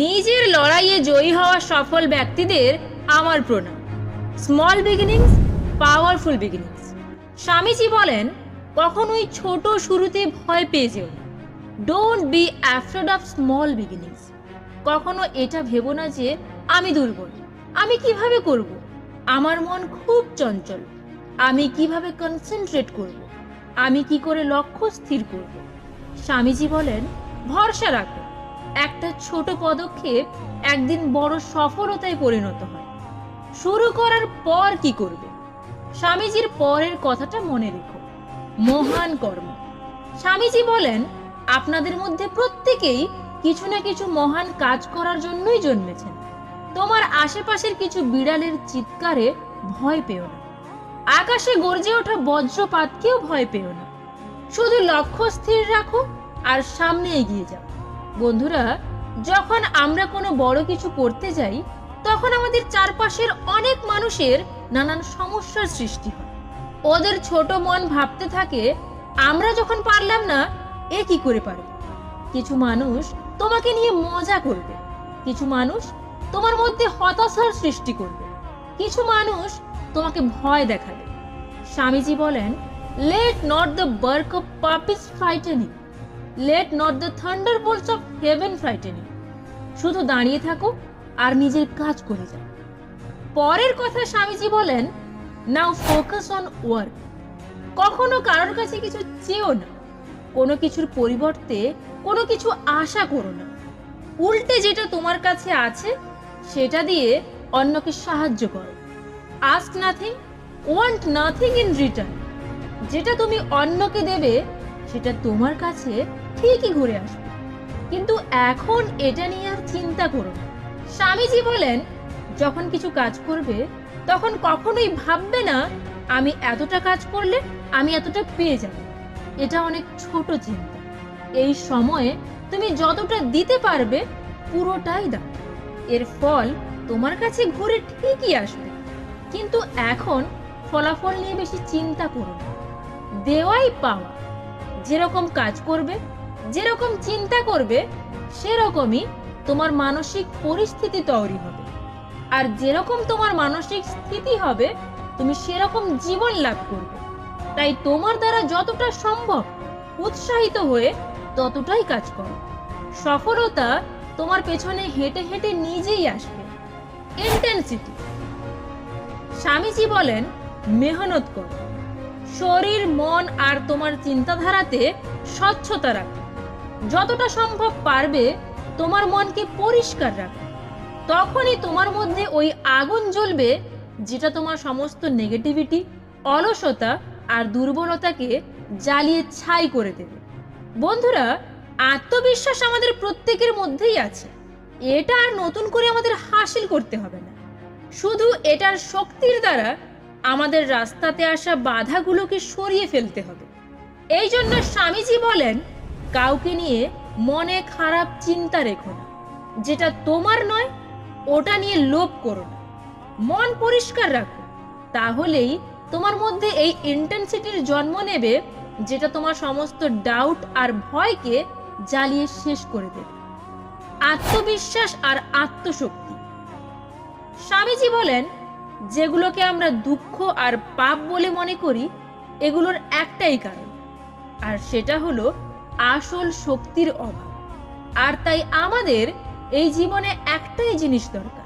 নিজের লড়াইয়ে জয়ী হওয়া সফল ব্যক্তিদের আমার প্রণাম। Small beginnings powerful beginnings Swamiji বলেন, কখনোই ছোট শুরুতে ভয় পেয়ে যেও না। Don't be afraid of small beginnings কখনো এটা ভেবো না যে আমি দুর্বল। আমি কীভাবে করব? আমার মন খুব চঞ্চল। আমি কীভাবে কনসেন্ট্রেট করব? আমি কি করে লক্ষ্য স্থির করব? স্বামীজি বলেন, ভরসা রাখো। একটা ছোট পদক্ষেপ একদিন বড় সফলতায় পরিণত হয়। শুরু করার পর কি করবে? স্বামীজির পরের কথাটা মনে রেখো। মহান কর্ম। স্বামীজি বলেন, আপনাদের মধ্যে প্রত্যেকেই কিছু না কিছু মহান কাজ করার জন্যই জন্মেছেন। তোমার আশেপাশের কিছু বিড়ালের চিৎকারে ভয় পেও না। আকাশে গর্জে ওঠা বজ্রপাতকেও ভয় পেও না। শুধু লক্ষ্য স্থির রাখো আর সামনে এগিয়ে যাও। বন্ধুরা, যখন আমরা কোনো বড় কিছু করতে যাই, তখন আমাদের চারপাশের অনেক মানুষের নানান সমস্যার সৃষ্টি হয়। ওদের ছোট মন ভাবতে থাকে, আমরা যখন পারলাম না, এ কি করে পারবে? কিছু মানুষ তোমাকে নিয়ে মজা করবে, কিছু মানুষ তোমার মধ্যে হতাশার সৃষ্টি করবে, কিছু মানুষ তোমাকে ভয় দেখাবে। স্বামীজি বলেন let not the bark of puppies frightening let not the thunderbolts of heaven frightening শুধু দাঁড়িয়ে থাকো আর নিজের কাজ করে যাও। পরের কথা স্বামীজি বলেন নাও ফোকাস অন ওয়ার্ক কখনো কারোর কাছে কিছু চেয়েও না। কোনো কিছুর পরিবর্তে কোনো কিছু আশা করো না। উল্টে যেটা তোমার কাছে আছে, সেটা দিয়ে অন্যকে সাহায্য করো। Ask nothing want nothing in return যেটা তুমি অন্যকে দেবে, সেটা তোমার কাছে ঠিকই ঘুরে আসবে। কিন্তু এখন এটা নিয়ে আর চিন্তা করো না। স্বামীজি বলেন, যখন কিছু কাজ করবে, তখন কখনোই ভাববে না, আমি এতটা কাজ করলে আমি এতটা পেয়ে যাব। এটা অনেক ছোট চিন্তা। এই সময়ে তুমি যতটা দিতে পারবে, পুরোটাই দাও। এর ফল তোমার কাছে ঘুরে ঠিকই আসবে। কিন্তু এখন ফলাফল নিয়ে বেশি চিন্তা করো দেওয়াই পাওয়া। যেরকম কাজ করবে যেরকম চিন্তা করবে, সেরকমই তোমার মানসিক পরিস্থিতি তৈরি হবে। আর যেরকম তোমার মানসিক স্থিতি হবে, তুমি সেরকম জীবন লাভ করবে। তাই তোমার দ্বারা যতটা সম্ভব উৎসাহিত হয়ে ততটাই কাজ করো। সফলতা তোমার পেছনে হেঁটে হেঁটে নিজেই আসবে। ইন্টেন্সিটি স্বামীজি বলেন, মেহনত করো। শরীর, মন আর তোমার চিন্তাধারাতে স্বচ্ছতা রাখো। যতটা সম্ভব পারবে, তোমার মনকে পরিষ্কার রাখো। তখনই তোমার মধ্যে ওই আগুন জ্বলবে, যেটা তোমার সমস্ত নেগেটিভিটি অলসতা আর দুর্বলতাকে জ্বালিয়ে ছাই করে দেবে। বন্ধুরা, আত্মবিশ্বাস আমাদের প্রত্যেকের মধ্যেই আছে। এটা আর নতুন করে আমাদের হাসিল করতে হবে না। শুধু এটার শক্তির দ্বারা আমাদের রাস্তাতে আসা বাধাগুলোকে সরিয়ে ফেলতে হবে। এই জন্য স্বামীজি বলেন কাউকে নিয়ে মনে খারাপ চিন্তা রেখো না। যেটা তোমার নয়, ওটা নিয়ে লোভ করো না। মন পরিষ্কার রাখো। তাহলেই তোমার মধ্যে এই ইন্টেন্সিটির জন্ম নেবে, যেটা তোমার সমস্ত ডাউট আর ভয়কে জ্বালিয়ে শেষ করে দেবে। আত্মবিশ্বাস আর আত্মশক্তি। স্বামীজি বলেন, যেগুলোকে আমরা দুঃখ আর পাপ বলে মনে করি, এগুলোর একটাই কারণ। আর সেটা হলো আসল শক্তির অভাব। আর তাই আমাদের এই জীবনে একটাই জিনিস দরকার।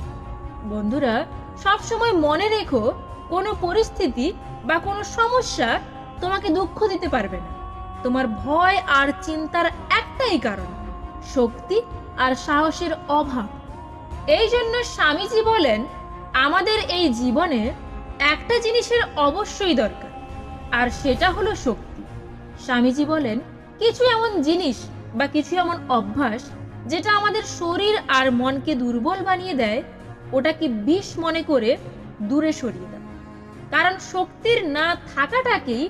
বন্ধুরা, সবসময় মনে রেখো, কোনো পরিস্থিতি বা কোনো সমস্যা তোমাকে দুঃখ দিতে পারবে না। তোমার ভয় আর চিন্তার একটাই কারণ, শক্তি আর সাহসের অভাব। এই জন্য স্বামীজি বলেন, আমাদের এই জীবনে একটা জিনিসের অবশ্যই দরকার, আর সেটা হলো শক্তি। স্বামীজি বলেন কিছু এমন জিনিস বা কিছু এমন অভ্যাস যেটা আমাদের শরীর আর মনকে দুর্বল বানিয়ে দেয় ওটাকে বিষ মনে করে দূরে সরিয়ে দাও কারণ শক্তির না থাকাটাকেই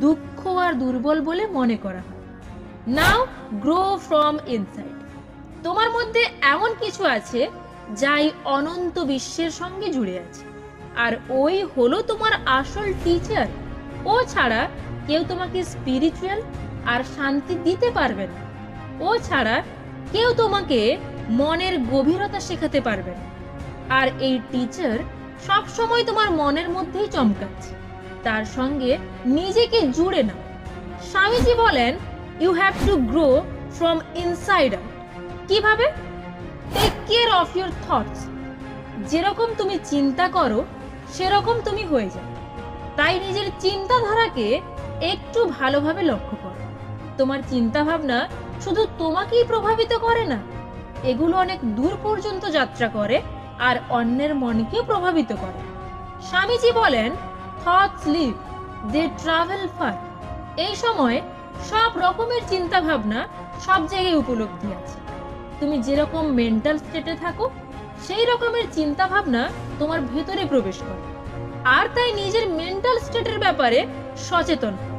দুঃখ আর দুর্বল বলে মনে করা হয়। নাও গ্রো ফ্রম ইনসাইড তোমার মধ্যে এমন কিছু আছে যাই অনন্ত বিশ্বের সঙ্গে জুড়ে আছে। আর ওই হলো তোমার আসল টিচার ও ছাড়া কেউ তোমাকে স্পিরিচুয়াল আর শান্তি দিতে পারবে না। ও ছাড়া কেউ তোমাকে মনের গভীরতা শেখাতে পারবে না। আর এই টিচার সব সময় তোমার মনের মধ্যেই চমকাচ্ছে। তার সঙ্গে নিজেকে জুড়ে নাও। স্বামীজি বলেন you have to grow from inside কীভাবে? Take care of your thoughts যেরকম তুমি চিন্তা করো, সেরকম তুমি হয়ে যাও। তাই নিজের চিন্তাধারাকে একটু ভালোভাবে লক্ষ্য করো। তোমার চিন্তা ভাবনা শুধু তোমাকেই প্রভাবিত করে না, এগুলো অনেক দূর পর্যন্ত যাত্রা করে আর অন্যের মনকেও প্রভাবিত করে। স্বামীজি বলেন thoughts live they travel far এই সময় সব রকমের চিন্তা ভাবনা সব জায়গায় উপলব্ধি আছে। তুমি যেরকম মেন্টাল স্টেটে থাকো, সেই রকমের চিন্তা ভাবনা তোমার ভেতরে প্রবেশ করে। আর তাই নিজের মেন্টাল স্টেটের ব্যাপারে সচেতন হও।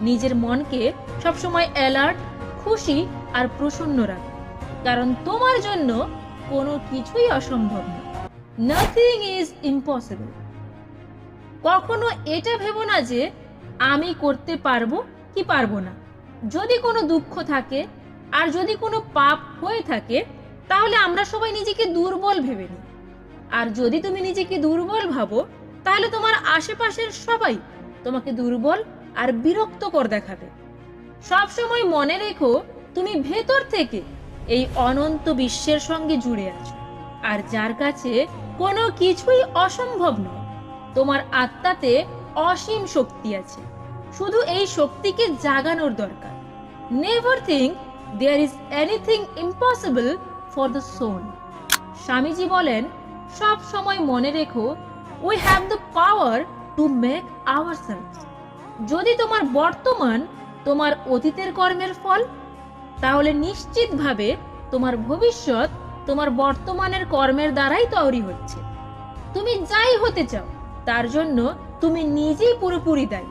নিজের মনকে সবসময় অ্যালার্ট খুশি আর প্রসন্ন রাখো। কারণ তোমার জন্য কোনো কিছুই অসম্ভব না। নাথিং ইজ ইম্পসিবল কখনো এটা ভেবো না যে আমি করতে পারব কি পারব না। যদি কোনো দুঃখ থাকে আর যদি কোনো পাপ হয়ে থাকে, তাহলে আমরা সবাই নিজেকে দুর্বল ভেবে নিই। আর যদি তুমি নিজেকে দুর্বল ভাবো, তাহলে তোমার আশেপাশের সবাই তোমাকে দুর্বল আর বিরক্তকর দেখাবে। সব সময় মনে রেখো, তুমি ভেতর থেকে এই অনন্ত বিশ্বের সঙ্গে জুড়ে আছো। আর যার কাছে কোনো কিছুই অসম্ভব নয়, তোমার আত্মাতে অসীম শক্তি আছে। শুধু এই শক্তিকে জাগানোর দরকার। Never think there is anything impossible for the soul Swamiji বলেন সব সময় মনে রেখো we have the power to make our যদি তোমার বর্তমান তোমার অতীতের কর্মের ফল, তাহলে নিশ্চিতভাবে তোমার ভবিষ্যৎ তোমার বর্তমানের কর্মের দ্বারাই তৈরি হচ্ছে। তুমি যাই হতে চাও, তার জন্য তুমি নিজেই পুরোপুরি দায়ী।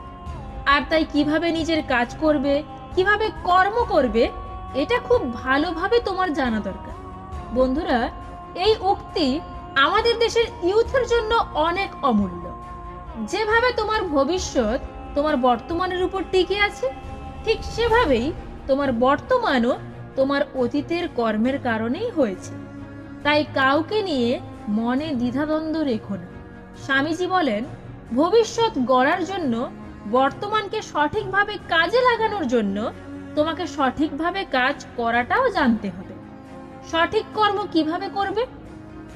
আর তাই কীভাবে নিজের কাজ করবে, কীভাবে কর্ম করবে, এটা খুব ভালোভাবে তোমার জানা দরকার। বন্ধুরা, এই উক্তি আমাদের দেশের ইউথের জন্য অনেক অমূল্য। যেভাবে তোমার ভবিষ্যৎ তোমার বর্তমানের উপর টিকে আছে? ঠিক সেভাবেই তোমার বর্তমানও তোমার অতীতের কর্মের কারণেই হয়েছে। তাই কাউকে নিয়ে মনে দ্বিধাদ্বন্দ্ব রেখো না। স্বামীজি বলেন, ভবিষ্যৎ গড়ার জন্য, বর্তমানকে সঠিকভাবে কাজে লাগানোর জন্য তোমাকে সঠিকভাবে কাজ করাটাও জানতে হবে। সঠিক কর্ম কীভাবে করবে?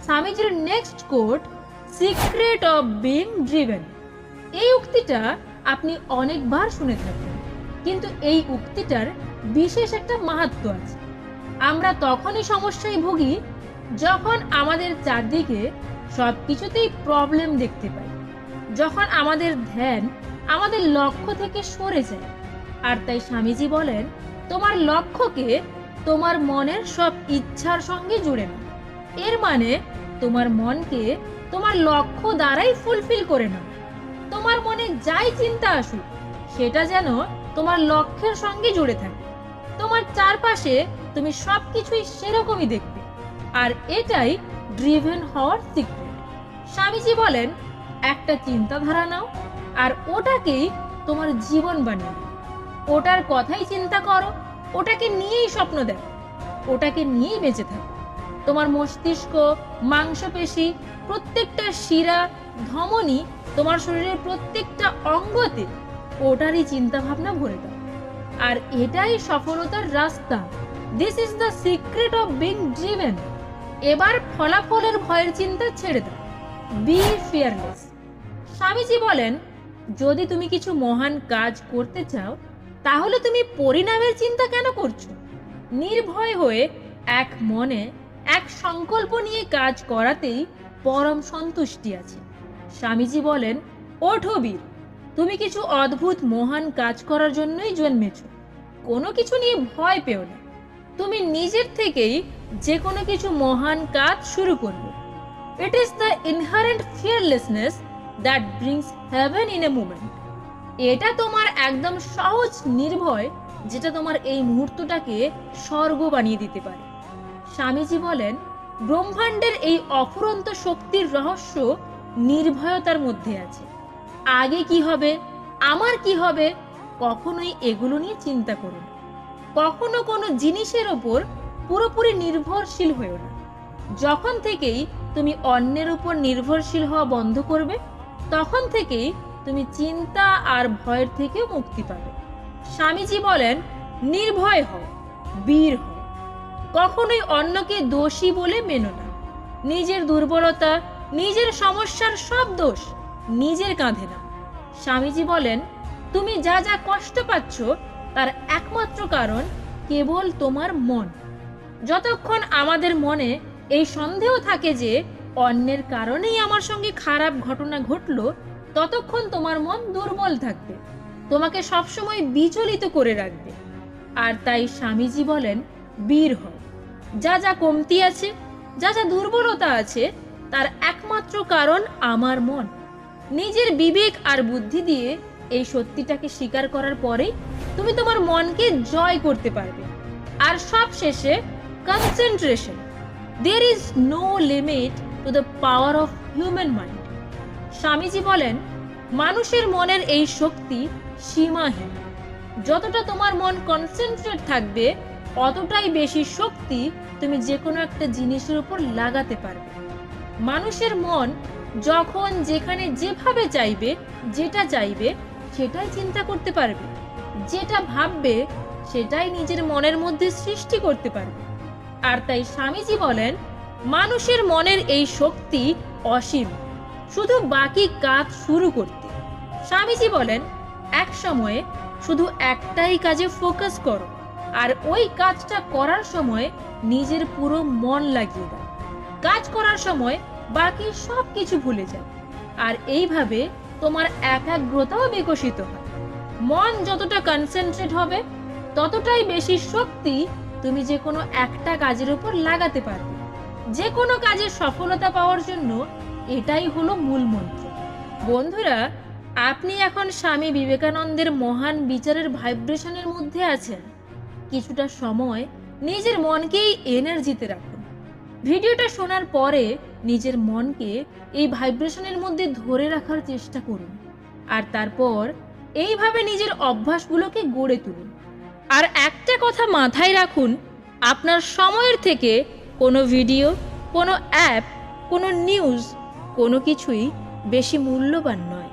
স্বামীজির next quote secret of being driven এই উক্তিটা আপনি অনেকবার শুনে থাকবেন কিন্তু এই উক্তিটার বিশেষ একটা মাহাত্ম আছে। আমরা তখনই সমস্যায় ভুগি যখন আমাদের চারদিকে সব কিছুতেই প্রবলেম দেখতে পাই। যখন আমাদের ধ্যান আমাদের লক্ষ্য থেকে সরে যায়। আর তাই স্বামীজি বলেন, তোমার লক্ষ্যকে তোমার মনের সব ইচ্ছার সঙ্গে জুড়ে নাও। এর মানে তোমার মনকে তোমার লক্ষ্য দ্বারাই ফুলফিল করে নাও। তোমার মনে যাই চিন্তা আসুক, সেটা যেন তোমার লক্ষ্যের সঙ্গে জুড়ে থাকে। তোমার চারপাশে তুমি সবকিছুই সেরকমই দেখবে, আর এটাই ড্রিভেন হওয়ার সিক্রেট স্বামীজি বলেন, একটা চিন্তাধারা নাও, আর ওটাকেই তোমার জীবন বানিয়ে ওটার কথাই চিন্তা করো, ওটাকে নিয়েই স্বপ্ন দেখো, ওটাকে নিয়েই বেঁচে থাকো। তোমার মস্তিষ্ক, মাংসপেশি, প্রত্যেকটা শিরা ধমনী তোমার শরীরের প্রত্যেকটা অঙ্গতে ওটারই চিন্তা ভাবনা ভরে দাও। আর এটাই সফলতার রাস্তা। This is the secret of being driven এবার ফলাফলের ভয়ের চিন্তা ছেড়ে দাও। বি ফিয়ারলেস স্বামীজি বলেন, যদি তুমি কিছু মহান কাজ করতে চাও, তাহলে তুমি পরিণামের চিন্তা কেন করছ? নির্ভয় হয়ে এক মনে এক সংকল্প নিয়ে কাজ করাতেই পরম সন্তুষ্টি আছে। স্বামীজি বলেন ওঠো বীর তুমি কিছু অদ্ভুত মহান কাজ করার জন্যই জন্মেছ। কোনো কিছু নিয়ে ভয় পেও না। তুমি নিজের থেকেই যে কোনো কিছু মহান কাজ শুরু করবে। It is the inherent fearlessness that brings heaven in a moment এটা তোমার একদম সহজ নির্ভয়, যেটা তোমার এই মুহূর্তটাকে স্বর্গ বানিয়ে দিতে পারে। স্বামীজি বলেন, ব্রহ্মাণ্ডের এই অফুরন্ত শক্তির রহস্য নির্ভয়তার মধ্যে আছে। আগে কি হবে? আমার কি হবে? কখনোই এগুলো নিয়ে চিন্তা করুন কখনো কোনো জিনিসের ওপর পুরোপুরি নির্ভরশীল হয়েও না। যখন থেকেই তুমি অন্যের উপর নির্ভরশীল হওয়া বন্ধ করবে, তখন থেকেই তুমি চিন্তা আর ভয়ের থেকেও মুক্তি পাবে। স্বামীজি বলেন, নির্ভয় হও, বীর হও। কখনোই অন্যকে দোষী বলে মেনো না। নিজের দুর্বলতা নিজের সমস্যার সব দোষ নিজের কাঁধে না স্বামীজি বলেন, তুমি যা যা কষ্ট পাচ্ছ, তার একমাত্র কারণ কেবল তোমার মন। যতক্ষণ আমাদের মনে এই সন্দেহ থাকে যে অন্যের কারণেই আমার সঙ্গে খারাপ ঘটনা ঘটলো, ততক্ষণ তোমার মন দুর্বল থাকবে। তোমাকে সবসময় বিচলিত করে রাখবে। আর তাই স্বামীজি বলেন, বীর হও। যা যা কমতি আছে, যা যা দুর্বলতা আছে তার একমাত্র কারণ আমার মন। নিজের বিবেক আর বুদ্ধি দিয়ে এই সত্যিটাকে স্বীকার করার পরেই তুমি তোমার মনকে জয় করতে পারবে। আর সব শেষে concentration there is no limit to the power of human mind Swamiji বলেন, মানুষের মনের এই শক্তি সীমাহীন। যতটা তোমার মন কনসেন্ট্রেট থাকবে, অতটাই বেশি শক্তি তুমি যে কোনো একটা জিনিসের উপর লাগাতে পারবে। মানুষের মন যখন যেখানে যেভাবে চাইবে, যেটা চাইবে, সেটাই চিন্তা করতে পারবে। যেটা ভাববে, সেটাই নিজের মনের মধ্যে সৃষ্টি করতে পারবে। আর তাই স্বামীজি বলেন, মানুষের মনের এই শক্তি অসীম, শুধু বাকি কাজ শুরু করতে। স্বামীজি বলেন, এক সময়ে শুধু একটাই কাজে ফোকাস করো, আর ওই কাজটা করার সময় নিজের পুরো মন লাগিয়ে দাও। কাজ করার সময় বাকি সব কিছু ভুলে যাও আর এইভাবে তোমার একাগ্রতাও বিকশিত হয়। মন যতটা কনসেন্ট্রেট হবে, ততটাই বেশি শক্তি তুমি যে কোনো একটা কাজের উপর লাগাতে পারবে। যে কোনো কাজে সফলতা পাওয়ার জন্য এটাই হলো মূল মন্ত্র। বন্ধুরা, আপনি এখন স্বামী বিবেকানন্দের মহান বিচারের ভাইব্রেশনের মধ্যে আছেন। কিছুটা সময় নিজের মনকেই এনার্জিতে রাখুন। ভিডিওটা শোনার পরে নিজের মনকে এই ভাইব্রেশনের মধ্যে ধরে রাখার চেষ্টা করুন। আর তারপর এইভাবে নিজের অভ্যাসগুলোকে গড়ে তুলুন। আর একটা কথা মাথায় রাখুন, আপনার সময়ের থেকে কোনো ভিডিও, কোনো অ্যাপ, কোনো নিউজ কোনো কিছুই বেশি মূল্যবান নয়।